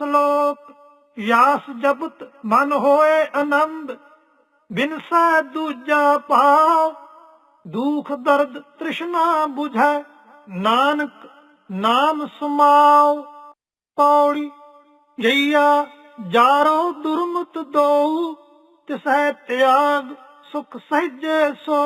ਸ਼ਲੋਕ, ਯਾਸ ਜਪਤ ਮਨ ਹੋਏ ਆਨੰਦ ਬਿਨਸੈ ਦੂਜਾ ਭਾਵ, ਦੁਖ ਦਰਦ ਤ੍ਰਿਸ਼ਨਾ 부ਝੈ ਨਾਨਕ ਨਾਮ ਸਮਾਉ। ਪੌੜੀ, ਜਈਆ ਜਾਰੋ ਦੁਰਮਤ ਦੋ ਤਿਸੈ ਤਿਆਗ ਸੁਖ ਸਹਿਜੇ ਸੋ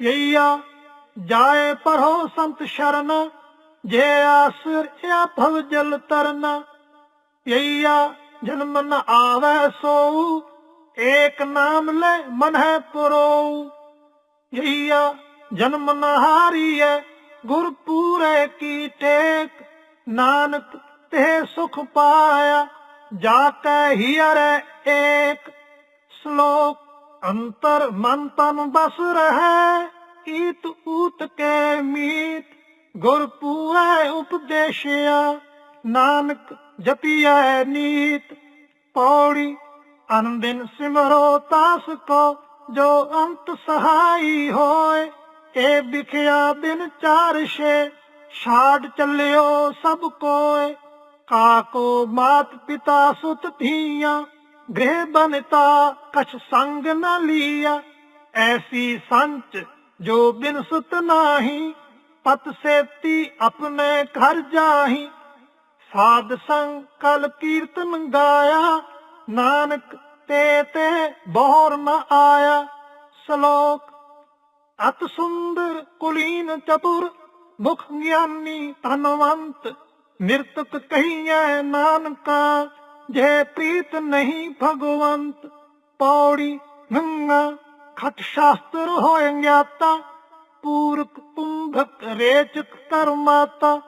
ਜਈਆ ਜਾਏ ਪਰੋ ਸੰਤ ਸ਼ਰਨ, ਜੇ ਆਸਰ ਇਆ ਭਵ ਜਲ ਤਰਨਾ। ਯਈਆ ਜਨਮ ਨ ਆਵੈ ਸੋ ਏਕ ਨਾਮ ਲੈ ਮਨ ਹੈ ਪੁਰੋ ਯਈਆ ਜਨਮ ਨ ਹਾਰੀਐ, ਗੁਰ ਪੂਰੇ ਕੀ ਟੇਕ, ਨਾਨਕ ਤੇ ਸੁਖ ਪਾਇਆ ਜਾ ਕੈ ਹੀਰੈ ਏਕ। ਸ਼ਲੋਕ, ਅੰਤਰ ਮਨ ਤਨ ਬਸ ਰਹੈ, ਈਤ ਊਤ ਕੇ ਮੀਤ, ਗੁਰ ਪੂਰੇ ਨਾਨਕ ਜਪੀਐ ਨੀਤ ਪੌੜੀ, ਅਨੰਦਿਨ ਸਿਮਰੋ ਤਾਸ ਕੋ, ਜੋ ਅੰਤ ਸਹਾਈ ਹੋਏ, ਏ ਵਿਖਿਆ ਦਿਨ ਚਾਰ ਛੇ ਛਾੜ ਚੱਲਿਓ ਸਭ ਕੋਏ। ਕਾਕੋ ਮਾਤ ਪਿਤਾ ਸੁਤ ਧੀਆਂ, ਗ੍ਰਹਿ ਬਨਤਾ ਕਛ ਸੰਗ ਨ ਲੀਆ। ਐਸੀ ਸੰਚ ਜੋ ਬਿਨ ਸੁਤ ਨਾਹੀ, ਪਤ ਸੇਤੀ ਆਪਣੇ ਘਰ ਜਾਹੀ। ਸਾਧ ਸੰਗ ਕਲ ਕੀਰਤਨ ਗਾਇਆ, ਨਾਨਕ ਤੇ ਤੇ ਬੋਰ ਨ ਆਇਆ। ਸ਼ਲੋਕ, ਅਤ ਸੁੰਦਰ ਕੁਲੀਨ ਚਤੁਰ, ਮੁਖ ਗਿਆਨੀ ਧਨਵੰਤ, ਨਿਰਤਕ ਕਹੀਐ ਨਾਨਕਾ, ਜੇ ਪ੍ਰੀਤ ਨਹੀਂ ਭਗਵੰਤ, ਪੌੜੀ ਗੰਗਾ ਖਟ ਸ਼ਾਸਤਰ ਹੋਏ ਗਿਆਤਾ, ਪੂਰਕ ਪੁੰਭਕ ਰੇਚਕ ਕਰਮਾਤਾ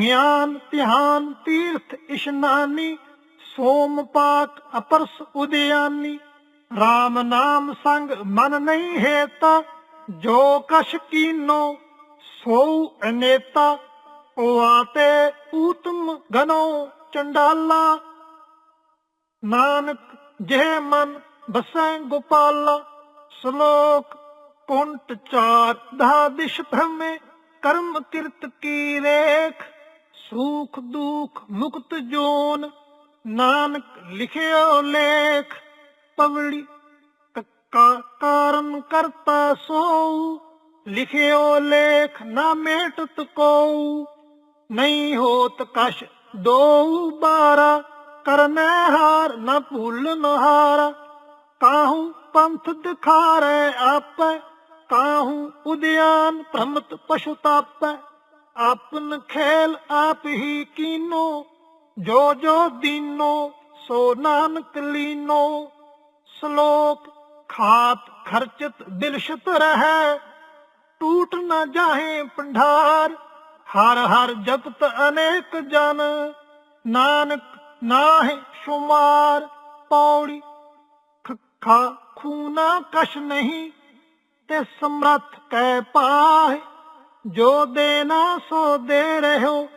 ਗਿਆਨ, ਧਿਆਨ, ਤੀਰਥ, ਇਸ਼ਨਾਨੀ, ਸੋਮ ਪਾਕ ਅਪਰਸ ਉਦਿਆਨੀ। RAM ਨਾਮ ਸੰਗ ਮਨ ਨਹੀਂ ਹੈਤਾ, ਜੋ ਕਛ ਕੀਨੋ ਸੋ ਅਨੇਤਾ। ਆਤੇ ਊਤਮ ਗਨੋ ਚੰਡਾਲਾ। ਨਾਨਕ ਜੇ ਮਨ ਬਸੈ ਗੋਪਾਲਾ, ਸ਼ਲੋਕ ਕੁੰਟ ਚਾਰ ਦਾ ਭ੍ਰਮੇ, ਕਰਮ ਕਿਰਤ ਕੀ ਰੇਖ। ਸੁਖ ਦੁਖ ਮੁਕਤ ਜੋਨ, ਨਾਨਕ ਲਿਖਿਓ ਲੇਖ ਪਵੜੀ ਕੱਕਾ ਕਾਰਨ ਕਰਤਾ ਸੋ ਲਿਖਿਓ ਲੇਖ ਨਾ ਮੇਟਤ ਕੋ ਨਹੀਂ ਹੋਤ ਕਸ਼ ਦੋ ਬਾਰਾ, ਕਰਨੈ ਹਾਰ ਨਾ ਭੁੱਲ ਨਹਾਰ, ਕਾਹੂ ਪੰਥ ਦਿਖਾਰੇ ਆਪੈ, ਕਾਹੂ ਉਦਿਆਨ ਭ੍ਰਮਤ ਪਸ਼ੂ ਤਾਪੈ। ਆਪਨ ਖੇਲ ਆਪ ਹੀ ਕੀਨੋ, ਜੋ ਜੋ ਦੀਨੋ, ਸੋ ਨਾਨਕ ਲੀਨੋ। ਸ਼ਲੋਕ ਖਾਤ ਖਰਚਤ ਦਿਲਸ਼ਤ ਰਹੈ, ਟੂਟ ਨਾ ਜਾਹੇ ਪੰਢਾਰ ਹਰ ਹਰ ਜਪਤ ਅਨੇਕ ਜਨ। ਨਾਨਕ ਨਾਹਿ ਸ਼ੁਮਾਰ, ਪੌੜੀ ਖਾ ਖੂਨਾ ਕਸ਼ ਨਹੀਂ, ਤੇ ਸਮਰੱਥ ਕੈ ਪਾਹਿ। ਜੋ ਦੇਣਾ ਸੋ ਦੇ ਰਹਿਓ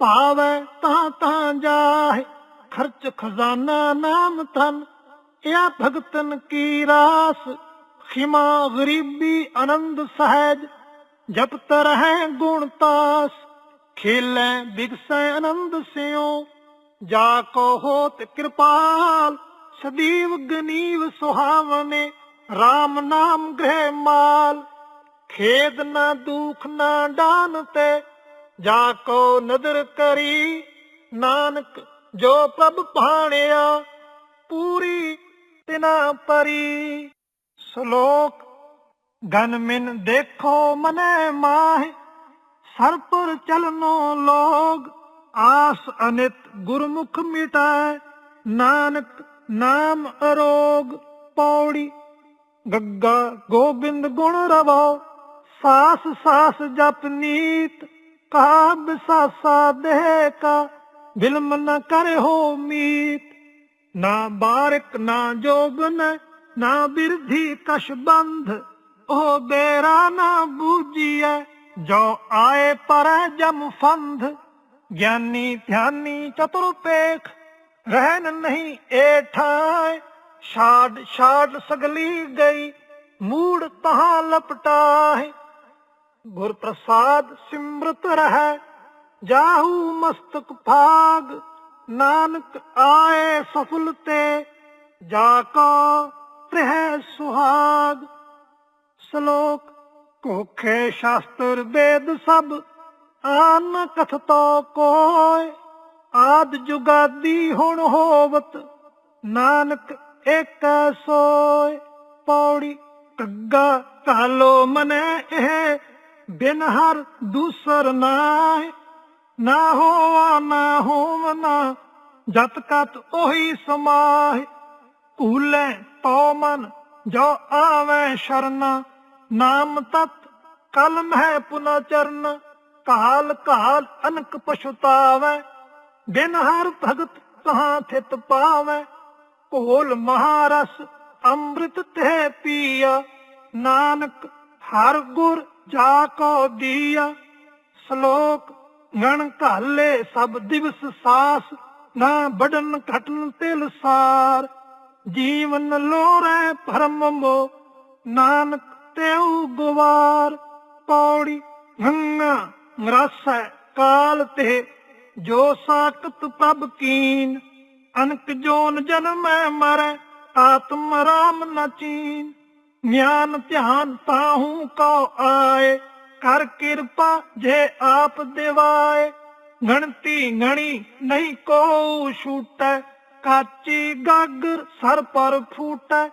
ਭਾਵੈ ਤਾਂ ਤਾਂ ਜਾਹਿ। ਖਰਚ ਖਜ਼ਾਨਾ ਨਾਮ ਧਨ, ਇਹ ਭਗਤਨ ਕੀ ਰਾਸ? ਖਿਮਾ ਗਰੀਬੀ ਆਨੰਦ ਸਹਿਜ, ਜਪਤ ਰਹੈ ਗੁਣ ਤਾਸ। ਖੇਲੇ ਬਿਗਸੈ ਆਨੰਦ ਸਿਓ ਜਾ ਕੋ ਹੋਤ ਕਿਰਪਾਲ। ਸਦੀਵ ਗਨੀਵ ਸੁਹਾਵਨੇ RAM ਨਾਮ ਗ੍ਰਹਿ ਮਾਲ। ਖੇਦ ਨਾ ਦੁਖ ਨਾ ਡਾਨ ਤੇ ਜਾ ਕੋ ਨਦਰ ਕਰੀ। ਨਾਨਕ ਜੋ ਪ੍ਰਭ ਭਾਣਿਆ, ਪੂਰੀ ਤਿਨਾ ਪਰੀ। ਸ਼ਲੋਕ, ਗਨ ਮਿਨ ਦੇਖੋ ਮਨੈ ਮਾਹਿ, ਸਰਪੁਰ ਚਲਨੋ ਲੋਗ, ਆਸ ਅਨਿਤ ਗੁਰਮੁਖ ਮਿਟਾਏ ਨਾਨਕ ਨਾਮ ਅਰੋਗ, ਪੌੜੀ, ਗੱਗਾ ਗੋਬਿੰਦ ਗੁਣ ਰਵਾਓ ਸਾਸ ਸਾਸ ਜਪ ਨੀਤ, ਕਾ ਬਿਸਾਸਾ ਦੇਹ ਕਾ ਬਿਲਮ ਨ ਕਰਹੁ ਮੀਤ। ਨਾ ਬਾਰਿਕ, ਨਾ ਜੋਬਨ, ਨਾ ਬਿਰਧੀ ਕਸ਼ ਬੰਧ, ਉਹ ਬੇਰਾ ਨਾ ਬੂਜੀਐ ਜੋ ਆਏ ਪਰ ਜਮ ਫੰਧ। ਗਿਆਨੀ ਧਿਆਨੀ ਚਤੁਰ ਪੇਖ ਰਹਿਨ ਨਹੀਂ ਏ ਠਾਏ ਛਾੜ ਛਾੜ ਸਗਲੀ ਗਈ, ਮੂੜ ਤਹਾਂ ਲਪਟਾਏ ਗੁਰ ਪ੍ਰਸਾਦ ਸਿਮਰਤ ਰਹਿ, ਜਾਹੂ ਮਸਤਕ ਭਾਗ, ਨਾਨਕ ਆਏ ਸਫਲ ਤੇ, ਜਾ ਕੋ ਰਹਿ ਸੁਹਾਗ। ਸ਼ਲੋਕ ਕੋਖੇ ਸ਼ਾਸਤਰ ਵੇਦ ਸਭ, ਆਨ ਕਥਤੋ ਕੋਇ, ਆਦ ਜੁਗਾਦੀ ਹੁਣ ਹੋਵਤ, ਨਾਨਕ ਏਕ ਸੋਇ। ਪੌੜੀ ਕੱਗਾ ਕਾਲੋ ਮਨੈ ਇਹ ਬਿਨ ਹਰ ਦੂਸਰ ਨਾਹਿ, ਨਾ ਹੋਵਾ ਨਾ ਹੋਵਨਾ, ਜਤ ਕਤ ਉਹੀ ਸਮਾਹਿ। ਕੂਲੇ ਤੋ ਮਨ, ਜੋ ਆਵੇ ਸ਼ਰਨਾ, ਨਾਮ ਤਤ ਕਲਮ ਹੈ ਪੁਨਾ ਚਰਨ ਕਾਲ ਕਾਲ ਅਨਕ ਪਛਤਾਵੇ। ਬਿਨ ਹਰ ਭਗਤ ਕਹਾਂ ਥਿਤ ਪਾਵੇ ਕੋਲ ਮਹਾਰਸ ਅੰਮ੍ਰਿਤ ਤੇ ਪੀਆ। ਨਾਨਕ ਹਰ ਗੁਰ ਜਾ ਕੋ ਦੀਆ, ਸ਼ਲੋਕ ਗਣ ਘਾਲੇ, ਸਭ ਦਿਵਸ ਸਾਸ, ਨਾ ਬੜਨ ਘਟਨ ਤਿਲ ਸਾਰ। ਜੀਵਨ ਲੋਰੇ ਭਰਮ ਮੋ, ਨਾਨਕ ਤੇਉ ਗਵਾਰ। ਪੌੜੀ ਗੰਗਾ ਰਸੈ ਕਾਲ ਤੇ, ਜੋ ਸਾਖਤ ਪ੍ਰਭ ਕੀਨ। ਅਨਕ ਜੋਨ ਜਨਮੈ ਮਰੈ, ਆਤਮ ਰਾਮ ਨਚੀਨ ਗਿਆਨ ਧਿਆਨ ਤਾਹੂ ਕੋ ਆਏ, ਕਰ ਕਿਰਪਾ ਜੇ ਆਪ ਦਿਵਾਏ। ਗਣਤੀ ਗਣੀ ਨਹੀਂ ਕੋ ਛੂਟੈ, ਕਾਚੀ ਗਾਗਰ ਸਰ ਪਰ ਫੂਟੈ।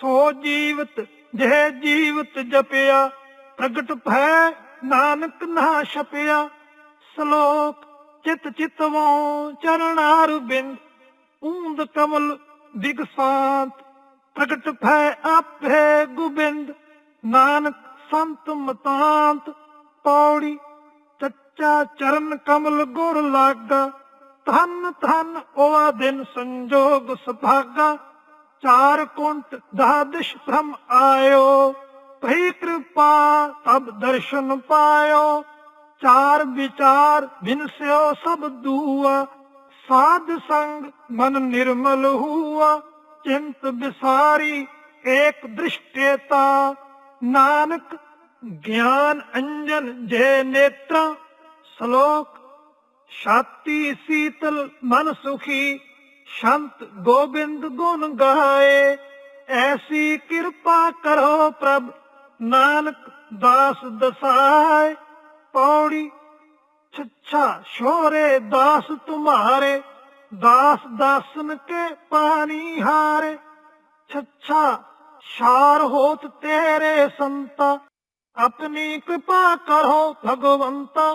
ਸੋ ਜੀਵਤ ਜੇ ਜੀਵਤ ਜਪਿਆ, ਪ੍ਰਗਟ ਭੈ ਨਾਨਕ ਨਾ ਛਪਿਆ। ਸ਼ਲੋਕ ਚਿਤ ਚਿਤਵੋਂ ਚਰਨਾਰ ਬਿੰਦ ਊਂਦ ਕਮਲ ਦਿਗਸਾਂਤ। ਪ੍ਰਗਟ ਭੈ ਆਪੇ ਗੋਬਿੰਦ, ਨਾਨਕ ਸੰਤ ਮਤਾਂਤ ਪੌੜੀ, ਚੱਚਾ ਚਰਨ ਕਮਲ ਗੁਰ ਲਾਗਾ, ਧਨ ਧਨ ਉਹ ਦਿਨ ਸੰਜੋਗ ਸੁਭਾਗਾ, ਚਾਰ ਕੁੰਟ ਦਹਾਦਿਸ਼ ਭ੍ਰਮ ਆਇਓ, ਭਈ ਕਿਰਪਾ ਤਬ ਦਰਸ਼ਨ ਪਾਇਓ, ਚਾਰ ਵਿਚਾਰ ਬਿਨਸਿਓ ਸਭ ਦੂਆ, ਸਾਧ ਸੰਗ ਮਨ ਨਿਰਮਲ ਹੁਆ। ਚਿੰਤ ਵਿਸਾਰੀ ਏਕ ਦ੍ਰਿਸ਼ਟੇਤਾ ਨਾਨਕ ਗਿਆਨ ਅੰਜਨ ਜੇ ਨੇਤਰਾ, ਸ਼ਲੋਕ ਛਾਤੀ ਸੀਤਲ ਮਨ ਸੁਖੀ, ਸ਼ੰਤ ਗੋਬਿੰਦ ਗੁਣ ਗਾਏ। ਐਸੀ ਕਿਰਪਾ ਕਰੋ ਪ੍ਰਭ, ਨਾਨਕ ਦਾਸ ਦਸਾਏ। ਪੌੜੀ ਛੱਛਾ ਸ਼ੋਰੇ ਦਾਸ ਤੁਮਾਰੇ। ਦਾਸ ਦਾਸਨ ਕੇ ਪਾਣੀ ਹਾਰੇ, ਛੱਛਾ ਸ਼ਾਰ ਹੋਤ ਤੇਰੇ ਸੰਤਾ, ਆਪਣੀ ਕਿਰਪਾ ਕਰੋ ਭਗਵੰਤਾ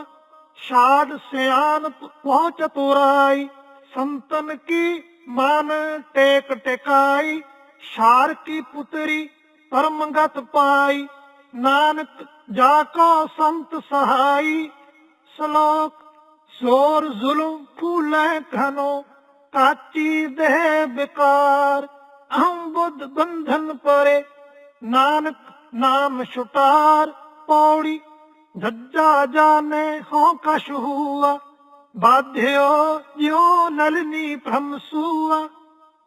ਸਾਧ ਸਿਆਨਪ ਪਹੁੰਚ ਤੁਰਾਈ ਸੰਤਨ ਕੀ ਮਨ ਟੇਕ ਟਿਕਾਈ ਸ਼ਾਰ ਕੀ ਪੁਤਰੀ ਪਰਮਗਤ ਪਾਈ, ਨਾਨਕ ਜਾ ਕੋ ਸੰਤ ਸਹਾਈ, ਸ਼ਲੋਕ, ਸੋਰ ਜ਼ੁਲਮ ਫੂਲੇ ਘਨੋ ਕਾਚੀ ਦੇਹ ਬਿਕਾਰ, ਅਹੰ ਬੁੱਧ ਬੰਧਨ ਪਰੇ। ਨਾਨਕ ਨਾਮ ਛੁਟਾਰ, ਪੌੜੀ ਧੱਜਾ ਜਾਣੇ ਹੋ ਕਛ ਹੁਆ ਬਾਧਿਓ ਜਿਉ ਨਲਨੀ ਭ੍ਰਮ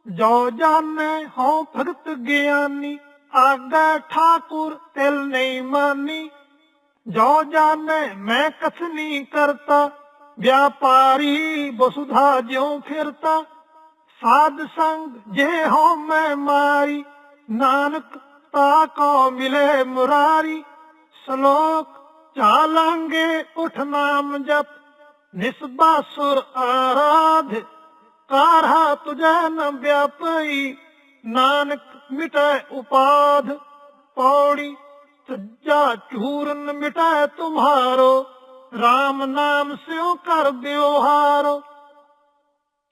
ਜੋ ਜਾਣੇ ਹੋ ਭਗਤ ਗਿਆਨੀ, ਆਗਾ ਠਾਕੁਰ ਤਿਲ ਨਹੀਂ ਮਾਨੀ। ਜੋ ਜਾਣੇ ਮੈਂ ਕਥਨੀ ਕਰਤਾ ਵਿਆਪਾਰੀ ਬਸੁਧਾ ਜਿਉ ਫਿਰਤਾ, ਸਾਧ ਸੰਗ ਜੇ ਹੋ ਮੈਂ ਮਾਰੀ, ਨਾਨਕ ਤਾ ਕੋ ਮਿਲੇ ਮੁਰਾਰੀ, ਸ਼ਲੋਕ ਚਾਲਾਂਗੇ ਉਠ ਨਾਮ ਜਪ, ਨਿਸਬਾ ਸੁਰ ਆਰਾਧ, ਕਾਰਹਾ ਤੁਝੈ ਨ ਵਿਆਪਈ, ਨਾਨਕ ਮਿਟੈ ਉਪਾਧ, ਪੌੜੀ ਸੱਜਾ ਚੂਰਨ ਮਿਟੈ RAM ਨਾਮ ਸਿਉ ਕਰ ਬਿਵਹਾਰੋ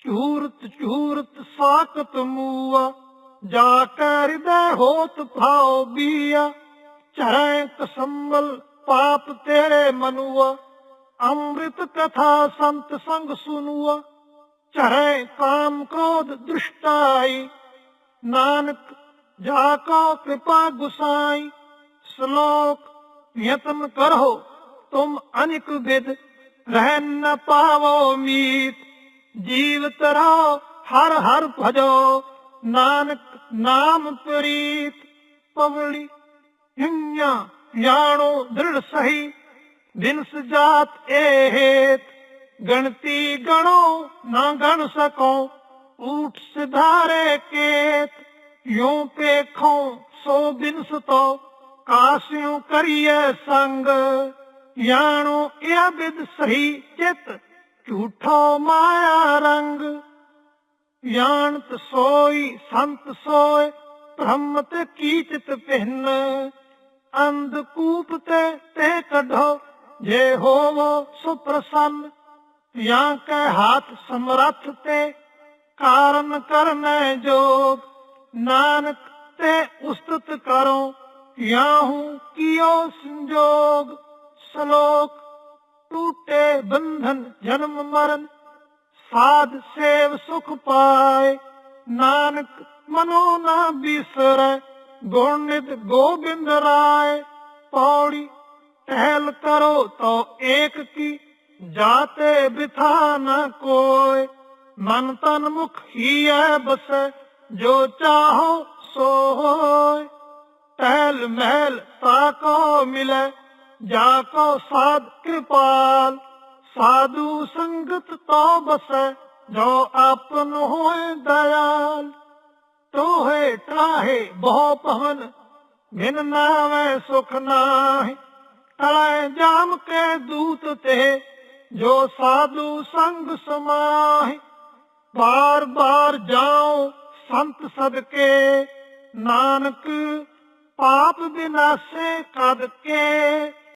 ਚੂਰਤ ਚੂਰਤ ਸਾਕਤ ਮੂਆ, ਜਾ ਕੇ ਹਿਰਦੈ ਹੋਤ ਭਾਉ ਬੀਆ। ਚਰੈ ਕਸੰਬਲ ਪਾਪ ਤੇਰੇ ਮਨੁਆ, ਅੰਮ੍ਰਿਤ ਕਥਾ ਸੰਤ ਸੰਗ ਸੁਨੁਆ। ਚਰੈ ਕਾਮ ਕ੍ਰੋਧ ਦ੍ਰਿਸ਼ਟਾਈ, ਨਾਨਕ ਜਾ ਕੋ ਕਿਰਪਾ ਗੁਸਾਈ। ਸ਼ਲੋਕ ਯਤਨ ਕਰੋ। ਤੁਮ ਅਨਿਕ ਵਿਦ ਰਹਿ ਨ ਪਾਵੋ ਮੀਤ। ਜੀਵਤ ਰਹੋ ਹਰ ਹਰ ਭਜੋ, ਨਾਨਕ ਨਾਮ ਪ੍ਰੀਤ। ਪਵਲੀ ਹਿੰਨਾ ਜਾਣੋ ਦ੍ਰਿੜ ਸਹੀ ਦਿਨ ਸਜਾਤ ਏ ਹੇਤ। ਗਣਤੀ ਗਣੋ, ਨਾ ਗਣ ਸਕੋ, ਊਠ ਸਿਧਾਰੇ ਕੇਤ। ਯੂੰ ਪੇਖੋ, ਸੋ ਬਿਨਸ ਤੋ, ਕਾਸਿਉ ਕਰੀਏ ਸੰਗ। ਯਾਣੋ ਇਹ ਬਿਦ ਸਹੀ ਚਿਤ, ਝੂਠੋ ਮਾਇਆ ਰੰਗ। ਜਾਣਤ ਸੋਈ, ਸੰਤ ਸੋਏ, ਬ੍ਰਹਮ ਤੇ ਕੀਚਿਤ ਪਿੰਨ ਅੰਧਕੂਪ ਤੇ ਤੇ ਕਢੋ, ਜੇ ਹੋਵੋ ਸੁਪ੍ਰਸੰਨ। ਜਾਂ ਕੈ ਹਾਥ ਸਮਰੱਥ ਤੇ, ਕਾਰਨ ਕਰਨੈ ਜੋਗ। ਨਾਨਕ ਤੇ ਉਸਤਤ ਕਰੋ ਯਾਹੂ ਕੀਓ ਸੰਜੋਗ। ਸ਼ਲੋਕ, ਟੂਟੇ ਬੰਧਨ, ਜਨਮ ਮਰਨ, ਸਾਧ ਸੇਵ ਸੁਖ ਪਾਏ, ਨਾਨਕ ਮਨੋ ਨਾ ਬਿਸਰੈ, ਗੁਣ ਗੋਬਿੰਦ ਰਾਏ, ਪੌੜੀ ਟਹਿਲ ਕਰੋ ਤੋ ਏਕ ਕੀ, ਜਾਤੇ ਬਿਥਾ ਨ ਕੋਇ ਮਨ ਤਨ ਮੁਖ ਹੀ ਹੈ ਬਸੈ, ਜੋ ਚਾਹੋ ਸੋ ਹੋਏ ਟਹਿਲ ਮਹਿਲ ਤਾਕੋ ਮਿਲੇ ਜਾ ਕੋ ਸਾਧ ਕਿਰਪਾਲ, ਸਾਧੂ ਸੰਗਤ ਤੋ ਬਸੈ, ਜੋ ਆਪਨ ਹੋਏ ਦਇਆਲ। ਤੋਹੇ ਟਾਹੇ ਬਹੁ ਪਵਨ ਬਿਨ ਨਾਵੇਂ ਸੁਖ ਨਾਹੀ। ਤਲੇ ਜਾਮ ਕੇ ਦੂਤ ਤੇ, ਜੋ ਸਾਧੂ ਸੰਗ ਸਮਾਹੀ। ਬਾਰ ਬਾਰ ਜਾਓ ਸੰਤ ਸਦਕੇ, ਨਾਨਕ ਪਾਪ ਬਿਨਾਸੇ ਕਦ ਕੇ।